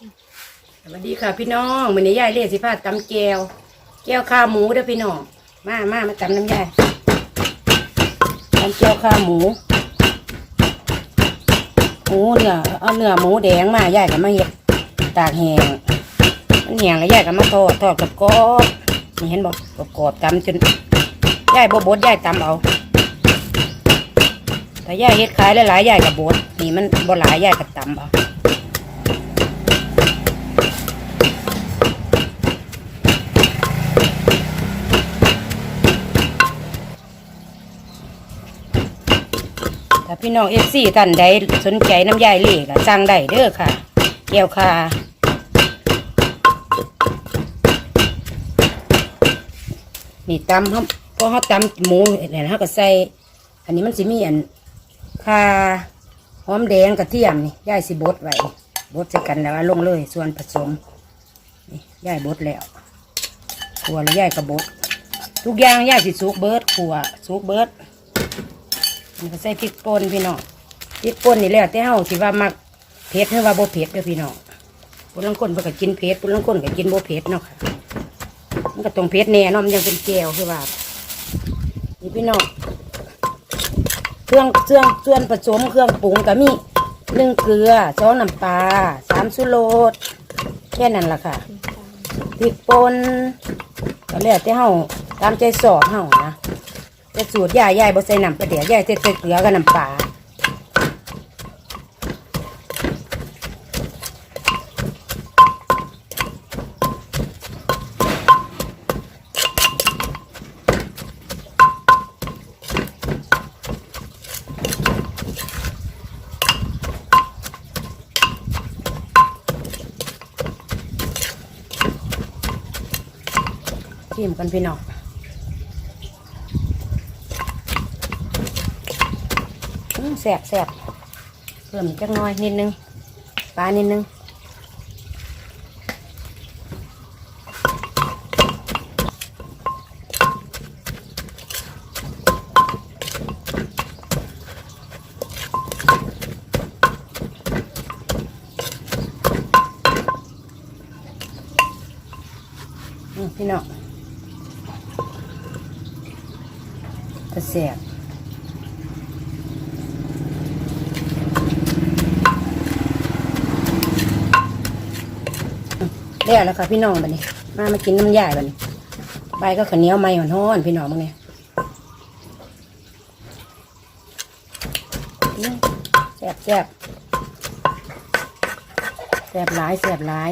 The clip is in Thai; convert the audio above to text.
สวัสดีค่ะ พี่น้องมือนี้ยายเรียกสิพาตำแก้วแก้วข้าวหมูเด้อพี่น้องมามามาตำน้ำยายตำแก้วข้าวหมูหมูเนื้อเอาเนื้อหมูแดงมายายก็มาเฮ็ดตากแห้งมันแห้งแล้วยายก็มาทอดทอดกับกรอบนี่เห็นบ่กรอบๆตำจนยายบ่บดยายตำเอาถ้ายายเฮ็ดขายหลายๆยายก็บดนี่มันบ่หลายยายก็ตำเอา ถ้าพี่น้องเอฟซีท่านใดสนใจน้ำยายเล่ก็สั่งได้เด้อค่ะแก้วค่ะนี่ตำเขาพอเขาตำหมูเนี่ยเขาก็ใส่ อันนี้มันสิมีอันข่าหอมแดงกระเทียมนี่ยายสิบดไว้บดใส่กันแล้วลงเลย ส่วนผสมนี่ยายบดแล้วขัวแล้วยายก็บดทุกอย่างยายสิสุกเบิร์ดขัวสุกเบิดมั นก็ใส่พริกป่นพี่น้องพริกป่นนี่แหละแต่เฮาสิว่ามักเผ็ดหรือว่าบ่เผ็ดเด้อพี่น้องคนลังคนเพิ่นก็กินเผ็ดคนลังคนก็กินบ่เผ็ดเนาะค่ะมันก็ต้องเผ็ดแน่เนาะมันยังเป็นแก้วคือว่านี่พี่น้องเครื่องเครื่องส่วนผสมเครื่องปรุงก็มีหนึ่งเกลือสองน้ำปลาสามสุโรสแค่นั้นล่ะค่ะพริกป่นก็แล้วแต่เฮาตามใจสอบเฮา แต่สูตรย่ายายบ่ใส่น้ำกระเดียย่ายใส่เกลือกับน้ำปลาชิมกันพี่น้อง อืม แสบแสบเพิ่มอีกจักหน้อยนิดนึงปลานิดนึงอืมพี่น้องก็แสบ แล้วแล้วค่ะพี่น้องบัดนี้ มามากินน้ำยายบัดนี้ใบก็ข้าวเหนียวไม่ห่อนๆพี่น้องมึงเนี่ยแซ่บแซ่บแซ่บหลายแซ่บหลาย